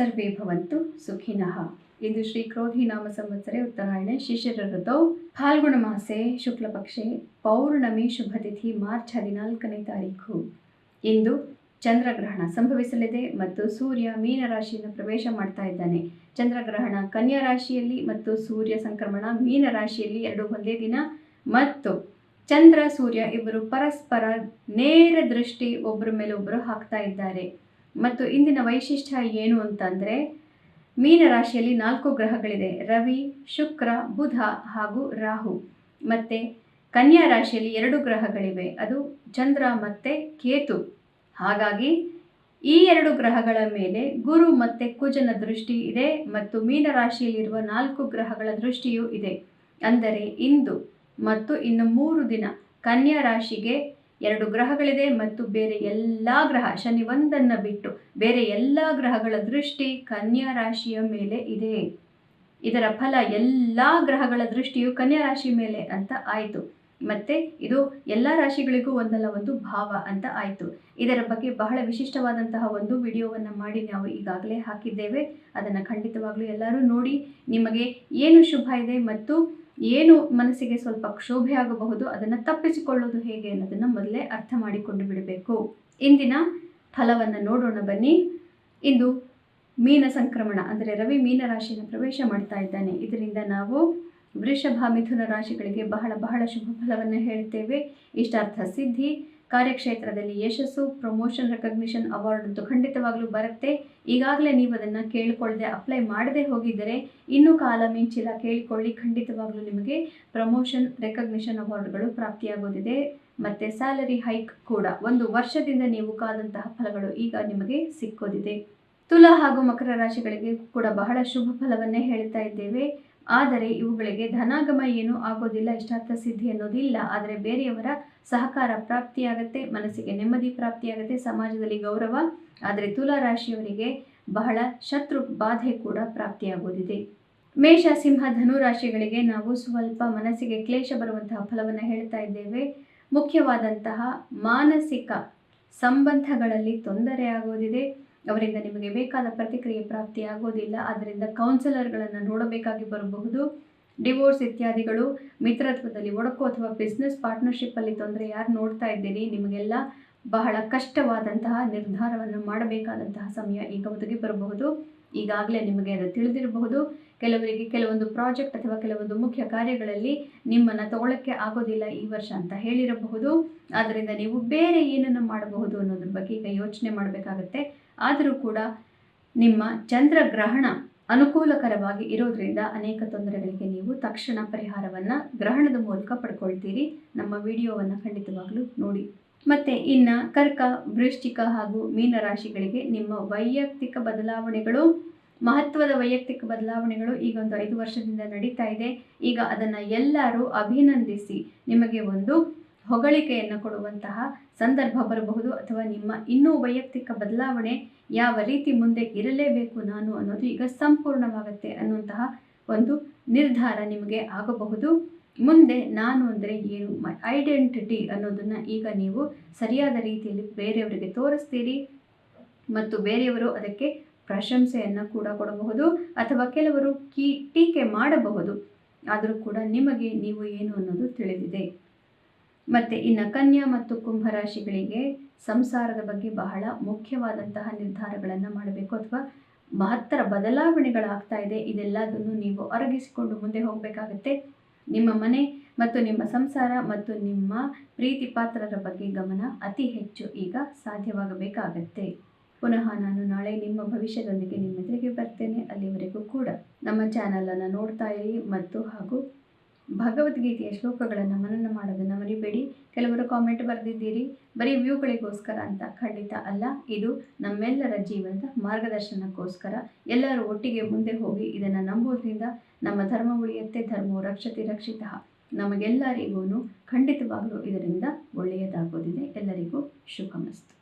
ಸರ್ವೇ ಭವಂತು ಸುಖಿನಃ. ಇಂದು ಶ್ರೀ ಕ್ರೋಧಿ ನಾಮ ಸಂವತ್ಸರೆ ಉತ್ತರಾಯಣ ಶಿಷ್ಯರ ಋತೌ ಫಾಲ್ಗುಣ ಮಾಸೆ ಶುಕ್ಲಪಕ್ಷೆ ಪೌರ್ಣಮಿ ಶುಭತಿಥಿ ಮಾರ್ಚ್ ಹದಿನಾಲ್ಕನೇ ತಾರೀಕು ಇಂದು ಚಂದ್ರಗ್ರಹಣ ಸಂಭವಿಸಲಿದೆ ಮತ್ತು ಸೂರ್ಯ ಮೀನ ರಾಶಿಯನ್ನು ಪ್ರವೇಶ ಮಾಡ್ತಾ ಇದ್ದಾನೆ. ಚಂದ್ರಗ್ರಹಣ ಕನ್ಯಾ ರಾಶಿಯಲ್ಲಿ ಮತ್ತು ಸೂರ್ಯ ಸಂಕ್ರಮಣ ಮೀನ ರಾಶಿಯಲ್ಲಿ ಎರಡು ಒಂದೇ ದಿನ. ಮತ್ತು ಚಂದ್ರ ಸೂರ್ಯ ಇಬ್ಬರು ಪರಸ್ಪರ ನೇರ ದೃಷ್ಟಿ ಒಬ್ಬರ ಮೇಲೆ ಒಬ್ಬರು ಹಾಕ್ತಾ ಇದ್ದಾರೆ. ಮತ್ತು ಇಂದಿನ ವೈಶಿಷ್ಟ್ಯ ಏನು ಅಂತಂದರೆ, ಮೀನ ರಾಶಿಯಲ್ಲಿ ನಾಲ್ಕು ಗ್ರಹಗಳಿದೆ. ರವಿ, ಶುಕ್ರ, ಬುಧ ಹಾಗೂ ರಾಹು. ಮತ್ತು ಕನ್ಯಾ ರಾಶಿಯಲ್ಲಿ ಎರಡು ಗ್ರಹಗಳಿವೆ. ಅದು ಚಂದ್ರ ಮತ್ತು ಕೇತು. ಹಾಗಾಗಿ ಈ ಎರಡು ಗ್ರಹಗಳ ಮೇಲೆ ಗುರು ಮತ್ತು ಕುಜನ ದೃಷ್ಟಿ ಇದೆ ಮತ್ತು ಮೀನ ರಾಶಿಯಲ್ಲಿರುವ ನಾಲ್ಕು ಗ್ರಹಗಳ ದೃಷ್ಟಿಯೂ ಇದೆ. ಅಂದರೆ ಇಂದು ಮತ್ತು ಇನ್ನು ಮೂರು ದಿನ ಕನ್ಯಾ ರಾಶಿಗೆ ಎರಡು ಗ್ರಹಗಳಿದೆ ಮತ್ತು ಬೇರೆ ಎಲ್ಲ ಗ್ರಹ, ಶನಿ ಒಂದನ್ನು ಬಿಟ್ಟು ಬೇರೆ ಎಲ್ಲ ಗ್ರಹಗಳ ದೃಷ್ಟಿ ಕನ್ಯಾ ರಾಶಿಯ ಮೇಲೆ ಇದೆ. ಇದರ ಫಲ ಎಲ್ಲ ಗ್ರಹಗಳ ದೃಷ್ಟಿಯು ಕನ್ಯಾ ರಾಶಿ ಮೇಲೆ ಅಂತ ಆಯಿತು. ಮತ್ತೆ ಇದು ಎಲ್ಲ ರಾಶಿಗಳಿಗೂ ಒಂದಲ್ಲ, ಒಂದು ಭಾವ ಅಂತ ಆಯಿತು. ಇದರ ಬಗ್ಗೆ ಬಹಳ ವಿಶಿಷ್ಟವಾದಂತಹ ಒಂದು ವಿಡಿಯೋವನ್ನು ಮಾಡಿ ನಾವು ಈಗಾಗಲೇ ಹಾಕಿದ್ದೇವೆ. ಅದನ್ನು ಖಂಡಿತವಾಗಲೂ ಎಲ್ಲರೂ ನೋಡಿ, ನಿಮಗೆ ಏನು ಶುಭ ಇದೆ ಮತ್ತು ಏನು ಮನಸ್ಸಿಗೆ ಸ್ವಲ್ಪ ಕ್ಷೋಭೆ ಆಗಬಹುದು, ಅದನ್ನು ತಪ್ಪಿಸಿಕೊಳ್ಳೋದು ಹೇಗೆ ಅನ್ನೋದನ್ನು ಮೊದಲೇ ಅರ್ಥ ಮಾಡಿಕೊಂಡು ಬಿಡಬೇಕು. ಇಂದಿನ ಫಲವನ್ನು ನೋಡೋಣ ಬನ್ನಿ. ಇಂದು ಮೀನ ಸಂಕ್ರಮಣ, ಅಂದರೆ ರವಿ ಮೀನ ರಾಶಿಯನ್ನು ಪ್ರವೇಶ ಮಾಡ್ತಾ ಇದ್ದಾನೆ. ಇದರಿಂದ ನಾವು ವೃಷಭ ಮಿಥುನ ರಾಶಿಗಳಿಗೆ ಬಹಳ ಬಹಳ ಶುಭ ಫಲವನ್ನು ಹೇಳ್ತೇವೆ. ಇಷ್ಟಾರ್ಥ ಸಿದ್ಧಿ ಕಾರ್ಯಕ್ಷೇತ್ರದಲ್ಲಿ ಯಶಸ್ಸು ಪ್ರಮೋಷನ್ ರೆಕಗ್ನಿಷನ್ ಅವಾರ್ಡ್ ಅಂತೂ ಖಂಡಿತವಾಗ್ಲೂ ಬರುತ್ತೆ. ಈಗಾಗಲೇ ನೀವು ಅದನ್ನು ಕೇಳಿಕೊಳ್ಳದೆ ಅಪ್ಲೈ ಮಾಡದೆ ಹೋಗಿದ್ದರೆ ಇನ್ನೂ ಕಾಲ ಮಿಂಚಿಲ್ಲ ಕೇಳಿಕೊಳ್ಳಿ. ಖಂಡಿತವಾಗ್ಲೂ ನಿಮಗೆ ಪ್ರಮೋಷನ್ ರೆಕಗ್ನಿಷನ್ ಅವಾರ್ಡ್ಗಳು ಪ್ರಾಪ್ತಿಯಾಗೋದಿದೆ. ಮತ್ತು ಸ್ಯಾಲರಿ ಹೈಕ್ ಕೂಡ ಒಂದು ವರ್ಷದಿಂದ ನೀವು ಕಾದಂತಹ ಫಲಗಳು ಈಗ ನಿಮಗೆ ಸಿಕ್ಕೋದಿದೆ. ತುಲಾ ಹಾಗೂ ಮಕರ ರಾಶಿಗಳಿಗೆ ಕೂಡ ಬಹಳ ಶುಭ ಫಲವನ್ನೇ ಹೇಳ್ತಾ ಇದ್ದೇವೆ. ಆದರೆ ಇವುಗಳಿಗೆ ಧನಾಗಮ ಏನೂ ಆಗೋದಿಲ್ಲ, ಇಷ್ಟಾರ್ಥ ಸಿದ್ಧಿ ಅನ್ನೋದಿಲ್ಲ. ಆದರೆ ಬೇರೆಯವರ ಸಹಕಾರ ಪ್ರಾಪ್ತಿಯಾಗತ್ತೆ, ಮನಸ್ಸಿಗೆ ನೆಮ್ಮದಿ ಪ್ರಾಪ್ತಿಯಾಗತ್ತೆ, ಸಮಾಜದಲ್ಲಿ ಗೌರವ. ಆದರೆ ತುಲಾ ರಾಶಿಯವರಿಗೆ ಬಹಳ ಶತ್ರು ಬಾಧೆ ಕೂಡ ಪ್ರಾಪ್ತಿಯಾಗೋದಿದೆ. ಮೇಷ, ಸಿಂಹ ಧನು ರಾಶಿಗಳಿಗೆ ನಾವು ಸ್ವಲ್ಪ ಮನಸ್ಸಿಗೆ ಕ್ಲೇಶ ಬರುವಂತಹ ಫಲವನ್ನು ಹೇಳ್ತಾ ಇದ್ದೇವೆ. ಮುಖ್ಯವಾದಂತಹ ಮಾನಸಿಕ ಸಂಬಂಧಗಳಲ್ಲಿ ತೊಂದರೆ ಆಗೋದಿದೆ. ಅವರಿಂದ ನಿಮಗೆ ಬೇಕಾದ ಪ್ರತಿಕ್ರಿಯೆ ಪ್ರಾಪ್ತಿ ಆಗೋದಿಲ್ಲ. ಆದ್ದರಿಂದ ಕೌನ್ಸಿಲರ್ಗಳನ್ನು ನೋಡಬೇಕಾಗಿ ಬರಬಹುದು. ಡಿವೋರ್ಸ್ ಇತ್ಯಾದಿಗಳು ಮಿತ್ರತ್ವದಲ್ಲಿ ಒಡಕು ಅಥವಾ ಬಿಸ್ನೆಸ್ ಪಾರ್ಟ್ನರ್ಶಿಪ್ಪಲ್ಲಿ ತೊಂದರೆ ಯಾರು ನೋಡ್ತಾ ಇದ್ದೀರಿ, ನಿಮಗೆಲ್ಲ ಬಹಳ ಕಷ್ಟವಾದಂತಹ ನಿರ್ಧಾರವನ್ನು ಮಾಡಬೇಕಾದಂತಹ ಸಮಯ ಈಗ ಒದಗಿ ಬರಬಹುದು. ಈಗಾಗಲೇ ನಿಮಗೆ ಅದು ತಿಳಿದಿರಬಹುದು. ಕೆಲವರಿಗೆ ಕೆಲವೊಂದು ಪ್ರಾಜೆಕ್ಟ್ ಅಥವಾ ಕೆಲವೊಂದು ಮುಖ್ಯ ಕಾರ್ಯಗಳಲ್ಲಿ ನಿಮ್ಮನ್ನು ತಗೊಳ್ಳೋಕ್ಕೆ ಆಗೋದಿಲ್ಲ ಈ ವರ್ಷ ಅಂತ ಹೇಳಿರಬಹುದು. ಆದ್ದರಿಂದ ನೀವು ಬೇರೆ ಏನನ್ನು ಮಾಡಬಹುದು ಅನ್ನೋದ್ರ ಬಗ್ಗೆ ಈಗ ಯೋಚನೆ ಮಾಡಬೇಕಾಗತ್ತೆ. ಆದರೂ ಕೂಡ ನಿಮ್ಮ ಚಂದ್ರಗ್ರಹಣ ಅನುಕೂಲಕರವಾಗಿ ಇರೋದ್ರಿಂದ ಅನೇಕ ತೊಂದರೆಗಳಿಗೆ ನೀವು ತಕ್ಷಣ ಪರಿಹಾರವನ್ನು ಗ್ರಹಣದ ಮೂಲಕ ಪಡ್ಕೊಳ್ತೀರಿ. ನಮ್ಮ ವಿಡಿಯೋವನ್ನು ಖಂಡಿತವಾಗಲೂ ನೋಡಿ. ಮತ್ತು ಇನ್ನು ಕರ್ಕ, ವೃಶ್ಚಿಕ ಹಾಗೂ ಮೀನ ರಾಶಿಗಳಿಗೆ ನಿಮ್ಮ ವೈಯಕ್ತಿಕ ಬದಲಾವಣೆಗಳು, ಮಹತ್ವದ ವೈಯಕ್ತಿಕ ಬದಲಾವಣೆಗಳು ಈಗ ಒಂದು ಐದು ವರ್ಷದಿಂದ ನಡೀತಾ ಇದೆ. ಈಗ ಅದನ್ನು ಎಲ್ಲರೂ ಅಭಿನಂದಿಸಿ. ನಿಮಗೆ ಒಂದು ಹೊಗಳಿಕೆಯನ್ನು ಕೊಡುವಂತಹ ಸಂದರ್ಭ ಬರಬಹುದು ಅಥವಾ ನಿಮ್ಮ ಇನ್ನೂ ವೈಯಕ್ತಿಕ ಬದಲಾವಣೆ ಯಾವ ರೀತಿ ಮುಂದೆ ಇರಲೇಬೇಕು ನಾನು ಅನ್ನೋದು ಈಗ ಸಂಪೂರ್ಣವಾಗುತ್ತೆ ಅನ್ನುವಂತಹ ಒಂದು ನಿರ್ಧಾರ ನಿಮಗೆ ಆಗಬಹುದು. ಮುಂದೆ ನಾನು ಅಂದರೆ ಏನು? ಐಡೆಂಟಿಟಿ ಅನ್ನೋದನ್ನು ಈಗ ನೀವು ಸರಿಯಾದ ರೀತಿಯಲ್ಲಿ ಬೇರೆಯವರಿಗೆ ತೋರಿಸ್ತೀರಿ ಮತ್ತು ಬೇರೆಯವರು ಅದಕ್ಕೆ ಪ್ರಶಂಸೆಯನ್ನು ಕೂಡ ಕೊಡಬಹುದು ಅಥವಾ ಕೆಲವರು ಕೀ, ಟೀಕೆ ಮಾಡಬಹುದು. ಆದರೂ ಕೂಡ ನಿಮಗೆ ನೀವು ಏನು ಅನ್ನೋದು ತಿಳಿದಿದೆ. ಮತ್ತು ಇನ್ನು ಕನ್ಯಾ ಮತ್ತು ಕುಂಭರಾಶಿಗಳಿಗೆ ಸಂಸಾರದ ಬಗ್ಗೆ ಬಹಳ ಮುಖ್ಯವಾದಂತಹ ನಿರ್ಧಾರಗಳನ್ನು ಮಾಡಬೇಕು ಅಥವಾ ಮಹತ್ತರ ಬದಲಾವಣೆಗಳಾಗ್ತಾ ಇದೆ, ಇದೆಲ್ಲದನ್ನು ನೀವು ಅರಗಿಸಿಕೊಂಡು ಮುಂದೆ ಹೋಗಬೇಕಾಗತ್ತೆ. ನಿಮ್ಮ ಮನೆ ಮತ್ತು ನಿಮ್ಮ ಸಂಸಾರ ಮತ್ತು ನಿಮ್ಮ ಪ್ರೀತಿ ಪಾತ್ರರ ಬಗ್ಗೆ ಗಮನ ಅತಿ ಹೆಚ್ಚು ಈಗ ಸಾಧ್ಯವಾಗಬೇಕಾಗತ್ತೆ. ಪುನಃ ನಾನು ನಾಳೆ ನಿಮ್ಮ ಭವಿಷ್ಯದೊಂದಿಗೆ ನಿಮ್ಮ ಎದುರಿಗೆ ಬರ್ತೇನೆ. ಅಲ್ಲಿವರೆಗೂ ಕೂಡ ನಮ್ಮ ಚಾನಲನ್ನು ನೋಡ್ತಾ ಇರಿ ಮತ್ತು ಹಾಗೂ ಭಗವದ್ಗೀತೆಯ ಶ್ಲೋಕಗಳನ್ನು ಮನನ ಮಾಡೋದನ್ನು ಮರಿಬೇಡಿ ಕೆಲವರು ಕಾಮೆಂಟ್ ಬರೆದಿದ್ದೀರಿ. ಬರೀ ವ್ಯೂಗಳಿಗೋಸ್ಕರ ಅಂತ ಖಂಡಿತ ಅಲ್ಲ. ಇದು ನಮ್ಮೆಲ್ಲರ ಜೀವನದ ಮಾರ್ಗದರ್ಶನಕ್ಕೋಸ್ಕರ. ಎಲ್ಲರೂ ಒಟ್ಟಿಗೆ ಮುಂದೆ ಹೋಗಿ ಇದನ್ನು ನಂಬೋದ್ರಿಂದ ನಮ್ಮ ಧರ್ಮ ಉಳಿಯತ್ತೆ ಧರ್ಮವು ರಕ್ಷತೆ, ರಕ್ಷಿತ. ನಮಗೆಲ್ಲರಿಗೂ ಖಂಡಿತವಾಗಲೂ ಇದರಿಂದ ಒಳ್ಳೆಯದಾಗೋದಿದೆ. ಎಲ್ಲರಿಗೂ ಶುಭಮಸ್ತು.